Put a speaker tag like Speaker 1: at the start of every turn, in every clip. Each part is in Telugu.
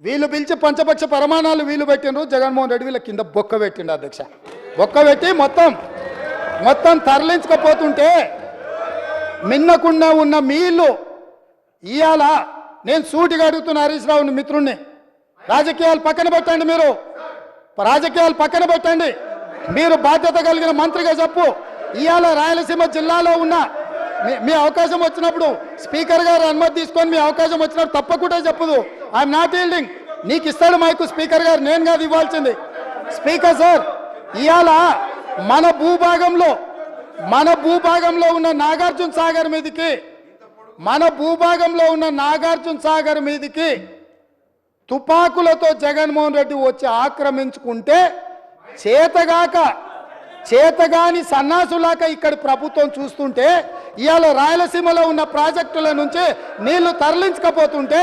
Speaker 1: వీళ్ళు పిలిచి పంచపక్ష ప్రమాణాలు వీళ్ళు పెట్టిండ్రు. జగన్మోహన్ రెడ్డి వీళ్ళ కింద బొక్క పెట్టిండు అధ్యక్ష. బొక్క పెట్టి మొత్తం మొత్తం తరలించకపోతుంటే మిన్నకుండా ఉన్న మీళ్ళు ఇల్లు ఇవాళ నేను సూటిగా అడుగుతున్న హరీష్ రావుని మిత్రుణ్ణి. రాజకీయాలు పక్కన పెట్టండి మీరు. రాజకీయాలు పక్కన పెట్టండి. మీరు బాధ్యత కలిగిన మంత్రిగా చెప్పు. ఇవాళ రాయలసీమ జిల్లాలో ఉన్న మీ- మీ అవకాశం వచ్చినప్పుడు స్పీకర్ గారు అనుమతి తీసుకొని మీ అవకాశం వచ్చినప్పుడు తప్పకుండా చెప్పదు. ఐఎమ్ నాట్ ఈల్డింగ్ నీకు ఇస్తాడు మైకు స్పీకర్ గారు నేను కాదు ఇవ్వాల్సింది. స్పీకర్ సార్ ఇవాళ మన భూభాగంలో మన భూభాగంలో ఉన్న నాగార్జున సాగర్ మీదకి మన భూభాగంలో ఉన్న నాగార్జున సాగర్ మీదకి తుపాకులతో జగన్మోహన్ రెడ్డి వచ్చి ఆక్రమించుకుంటే చేతగాక చేతగాని సన్నాసులాక ఇక్కడ ప్రభుత్వం చూస్తుంటే ఇవాళ రాయలసీమలో ఉన్న ప్రాజెక్టుల నుంచి నీళ్ళు తరలించకపోతుంటే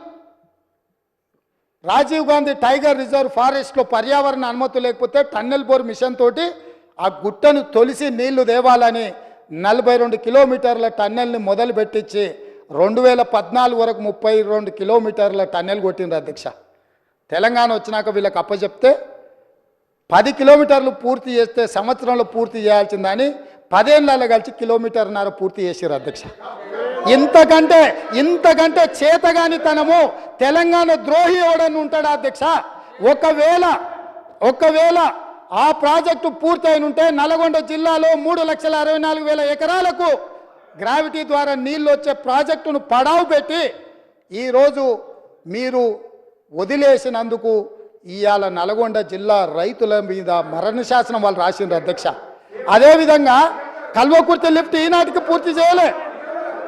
Speaker 1: Rajiv Gandhi tiger reserve ఫారెస్ట్లో పర్యావరణ అనుమతి లేకపోతే టన్నెల్ బోర్ మిషన్ తోటి ఆ గుట్టను తొలిసి నీళ్ళు దేవాలని నలభై రెండు కిలోమీటర్ల టన్నెల్ని మొదలు పెట్టించి రెండు వేల పద్నాలుగు వరకు ముప్పై రెండు కిలోమీటర్ల టన్నెల్ కొట్టిండ్రు అధ్యక్ష. తెలంగాణ వచ్చినాక వీళ్ళకి అప్పచెప్తే పది కిలోమీటర్లు పూర్తి చేస్తే సంవత్సరంలో పూర్తి చేయాల్సిందని పదేళ్ళలో కలిసి కిలోమీటర్న్నర పూర్తి చేసారు అధ్యక్ష. ఇంతకంటే ఇంతకంటే చేతగానితనము తెలంగాణ ద్రోహి ఎవడని ఉంటాడా అధ్యక్ష? ఒకవేళ ఒకవేళ ఆ ప్రాజెక్టు పూర్తయిన ఉంటే నల్గొండ జిల్లాలో మూడు లక్షల అరవై నాలుగు వేల ఎకరాలకు గ్రావిటీ ద్వారా నీళ్ళు వచ్చే ప్రాజెక్టును పడావు పెట్టి ఈరోజు మీరు వదిలేసినందుకు ఇవాళ నల్గొండ జిల్లా రైతుల మీద మరణ శాసనం వాళ్ళు రాసిండ్రు అధ్యక్ష. అదేవిధంగా కల్వకుర్తి లిఫ్ట్ ఈనాటికి పూర్తి చేయలే.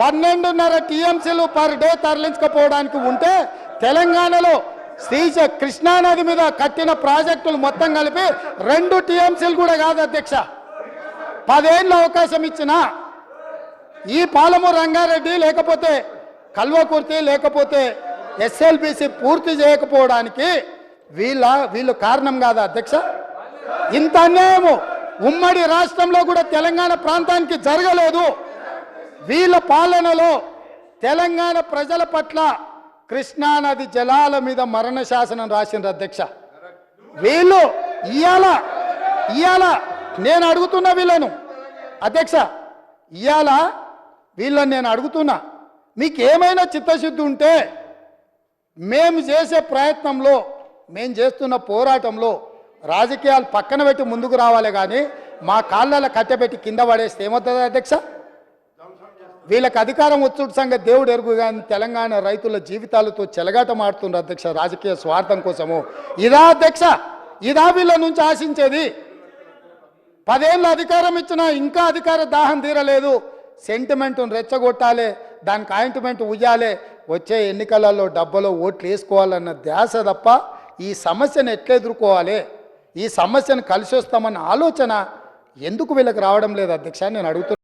Speaker 1: పన్నెండున్నర టీఎంసీలు పర్ డే తరలించకపోవడానికి ఉంటే తెలంగాణలో శ్రీశ కృష్ణానది మీద కట్టిన ప్రాజెక్టులు మొత్తం కలిపి రెండు టీఎంసీలు కూడా కాదు అధ్యక్ష. పదేళ్ళు అవకాశం ఇచ్చిన ఈ పాలము రంగారెడ్డి లేకపోతే కల్వకుర్తి లేకపోతే ఎస్ఎల్బిసి పూర్తి చేయకపోవడానికి వీళ్ళ వీళ్ళు కారణం కాదా అధ్యక్ష? ఇంత అన్యాయము ఉమ్మడి రాష్ట్రంలో కూడా తెలంగాణ ప్రాంతానికి జరగలేదు. వీళ్ళ పాలనలో తెలంగాణ ప్రజల పట్ల కృష్ణానది జలాల మీద మరణ శాసనం రాసిన అధ్యక్ష. వీళ్ళు ఇయాల ఇయాల నేను అడుగుతున్నా వీళ్ళను. అధ్యక్ష ఇయాల వీళ్ళని నేను అడుగుతున్నా. మీకు ఏమైనా చిత్తశుద్ధి ఉంటే మేము చేసే ప్రయత్నంలో మేము చేస్తున్న పోరాటంలో రాజకీయాలు పక్కన పెట్టి ముందుకు రావాలి కానీ మా కాళ్ళలో కట్టెపెట్టి కింద పడేస్తే ఏమవుతుంది అధ్యక్ష? వీళ్ళకి అధికారం వచ్చుడు సంగతి దేవుడు ఎరుగు కానీ తెలంగాణ రైతుల జీవితాలతో చెలగాట అధ్యక్ష. రాజకీయ స్వార్థం కోసము. ఇదా అధ్యక్ష ఇదా వీళ్ళ నుంచి ఆశించేది. పదేళ్ళ అధికారం ఇచ్చినా ఇంకా అధికార దాహం తీరలేదు. సెంటిమెంట్ను రెచ్చగొట్టాలి దానికి ఆయింట్మెంట్ ఉయ్యాలి. వచ్చే ఎన్నికలలో డబ్బలో ఓట్లు వేసుకోవాలన్న ధ్యాస తప్ప ఈ సమస్యను ఎట్లా ఎదుర్కోవాలి? ఈ సమస్యను కలిసి వస్తామన్న ఆలోచన ఎందుకు వీళ్ళకి రావడం లేదు అధ్యక్ష? నేను అడుగుతున్నాను